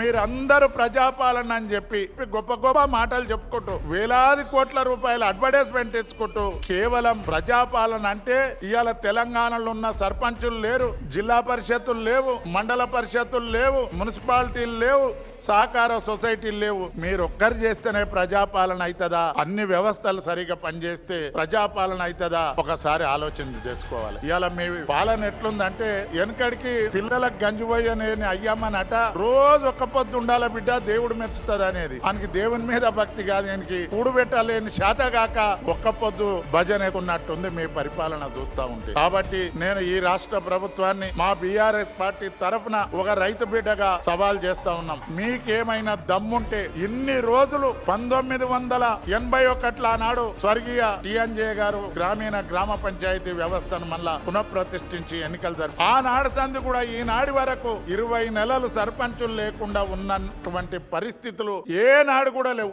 మీరందరూ ప్రజాపాలన అని చెప్పి గొప్ప గొప్ప మాటలు చెప్పుకుంటూ వేలాది కోట్ల రూపాయల అడ్వర్టైజ్మెంట్ తెచ్చుకుంటూ కేవలం ప్రజాపాలన అంటే ఇవాళ తెలంగాణలో ఉన్న సర్పంచులు లేరు జిల్లా పరిషత్తులు లేవు మండల పరిషత్తులు లేవు మున్సిపాలిటీలు లేవు సహకార సొసైటీలు లేవు. మీరు ఒక్కరు చేస్తేనే ప్రజాపాలన అవుతుందా అన్ని వ్యవస్థలు సరిగా పనిచేస్తే ప్రజాపాలన అవుతుందా ఒకసారి ఆలోచన చేసుకోవాలి. ఇవాళ మీ పాలన ఎట్లుందంటే వెనకడికి పిల్లలకు గంజిపోయి అనేది అయ్యామనట రోజు ఒక పొద్దు ఉండాల బిడ్డ? దేవుడు మెచ్చుతుంది అనేది. ఆయనకి దేవుని మీద భక్తి కాదు. ఆయనకి కూడు పెట్టలేని శాత కాక ఒక్క పొద్దు భజన ఉన్నట్టుంది మీ పరిపాలన చూస్తా ఉంటే. కాబట్టి నేను ఈ రాష్ట్ర ప్రభుత్వాన్ని మా బీఆర్ఎస్ పార్టీ తరఫున ఒక రైతు బిడ్డగా సవాల్ చేస్తా ఉన్నాం. మీకేమైనా దమ్ముంటే ఇన్ని రోజులు పంతొమ్మిది వందల ఎనభై ఒకట్ల ఆనాడు స్వర్గీయ టిఎన్జే గారు గ్రామీణ గ్రామ పంచాయతీ వ్యవస్థను మళ్ళా పునఃప్రతిష్ఠించి ఎన్నికలు జరిపి ఆనాడు సంది కూడా ఈనాడి వరకు ఇరవై నెలలు సర్పంచులు లేకుండా లేకుండా ఉన్నటువంటి పరిస్థితులు ఏనాడు కూడా లేవు.